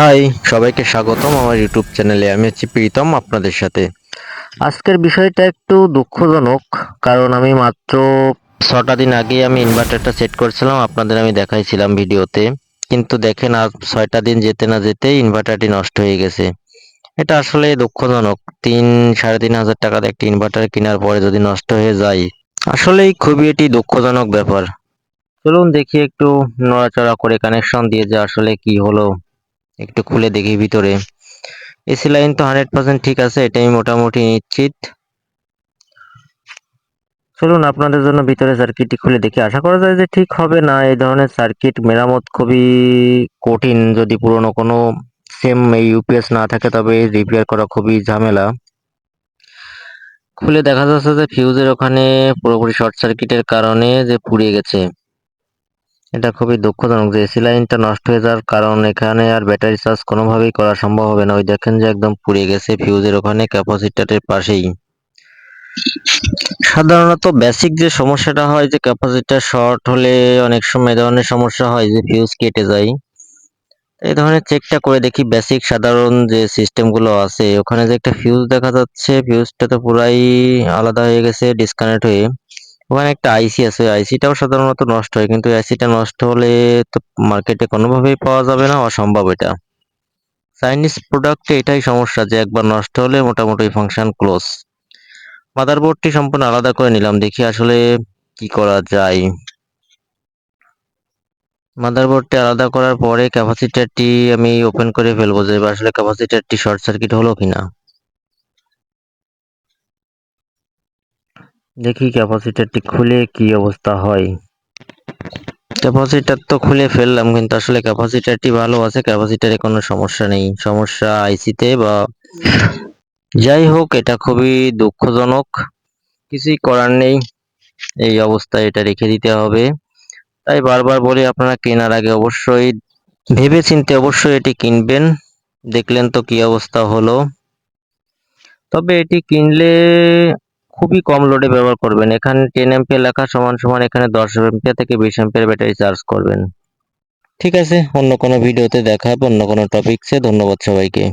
High, সবাইকে স্বাগতম আমার ইউটিউব চ্যানেলে। আমি হচ্ছি প্রীতম আপনাদের সাথে। আজকের বিষয়টা একটু দুঃখজনক, কারণ আমি মাত্র ছটা দিন আগে আমি ইনভার্টারটা সেট করেছিলাম, আপনাদের আমি দেখাইছিলাম ভিডিওতে। কিন্তু দেখেন, আর ছয়টা দিন যেতে না যেতে ইনভার্টারটি নষ্ট হয়ে গেছে। এটা আসলে দুঃখজনক। তিন, সাড়ে তিন হাজার টাকার একটি ইনভার্টার কেনার পরে যদি নষ্ট হয়ে যায়, আসলেই খুবই এটি দুঃখজনক ব্যাপার। চলুন দেখি একটু নড়াচড়া করে কানেকশন দিয়ে যে আসলে কি হলো। একটু খুলে দেখি ভিতরে। এসি লাইন তো হান্ড্রেড পার্সেন্ট ঠিক আছে, এটাই মোটামুটি নিশ্চিত। চলুন আপনাদের জন্য ভিতরে সার্কিটটি খুলে দেখি। আশা করা যায় যে ঠিক হবে না, এই ধরনের সার্কিট মেরামত খুবই কঠিন। যদি পুরনো কোনো সেম এই ইউপিএস না থাকে, তবে রিপেয়ার করা খুবই ঝামেলা। খুলে দেখা যাচ্ছে যে ফিউজের ওখানে পুরোপুরি শর্ট সার্কিটের কারণে যে পুড়ে গেছে। এটা খুবই দুঃখজনক যে এসি লাইনটা নষ্ট হয়ে যাওয়ার কারণ এখানে আর ব্যাটারি চার্জ কোনোভাবেই করা সম্ভব হবে না। ওই দেখেন যে একদম পুড়ে গেছে ফিউজের ওখানে, ক্যাপাসিটারের পাশেই। সাধারণত বেসিক যে সমস্যাটা হয় যে ক্যাপাসিটার শর্ট হলে অনেক সময় ধরনের সমস্যা হয় যে ফিউজ কেটে যায়। এই ধরনের চেকটা করে দেখি বেসিক সাধারণ যে সিস্টেমগুলো আছে। ওখানে যে একটা ফিউজ দেখা যাচ্ছে ফিউজটা তো পুরাই আলাদা হয়ে গেছে ডিসকানেক্ট হয়ে। ওখানে একটা আইসি আছে। আইসিটাও সাধারণত নষ্ট হয়, কিন্তু আইসিটা নষ্ট হলে তো মার্কেটে কোনোভাবেই পাওয়া যাবে না, অসম্ভব এটা। চাইনিজ প্রোডাক্টে এটাই সমস্যা যে একবার নষ্ট হলে মোটামুটি ফাংশন ক্লোজ মাদারবোর্ডটি সম্পূর্ণ আলাদা করে নিলাম, দেখি আসলে কি করা যায়। মাদারবোর্ডটি আলাদা করার পরে ক্যাপাসিটারটি আমি ওপেন করে ফেলব যে আসলে ক্যাপাসিটারটি শর্ট সার্কিট হলো কিনা। দেখি ক্যাপাসিটারটি খুলে কি অবস্থা হয়। ক্যাপাসিটার তো খুলে ফেললাম, কিন্তু আসলে ক্যাপাসিটারটি ভালো আছে, ক্যাপাসিটারে কোনো সমস্যা নেই। সমস্যা আইসিতে বা যাই হোক, এটা খুবই দুঃখজনক। কিছুই করার নেই, এই অবস্থায় এটা রেখে দিতে হবে। তাই বারবার বলি, আপনারা কেনার আগে অবশ্যই ভেবে চিন্তে অবশ্যই এটি কিনবেন। দেখলেন তো কি অবস্থা হলো। তবে এটি কিনলে খুবই কম লোডে ব্যবহার করবেন। এখানে টেন এম্পিয়ার লেখা সমান সমান এখানে দশ এম্পিয়ার থেকে বিশ এম্পিয়ার ব্যাটারি চার্জ করবেন। ঠিক আছে, অন্য কোনো ভিডিওতে দেখা হবে অন্য কোনো টপিকসে ধন্যবাদ সবাইকে।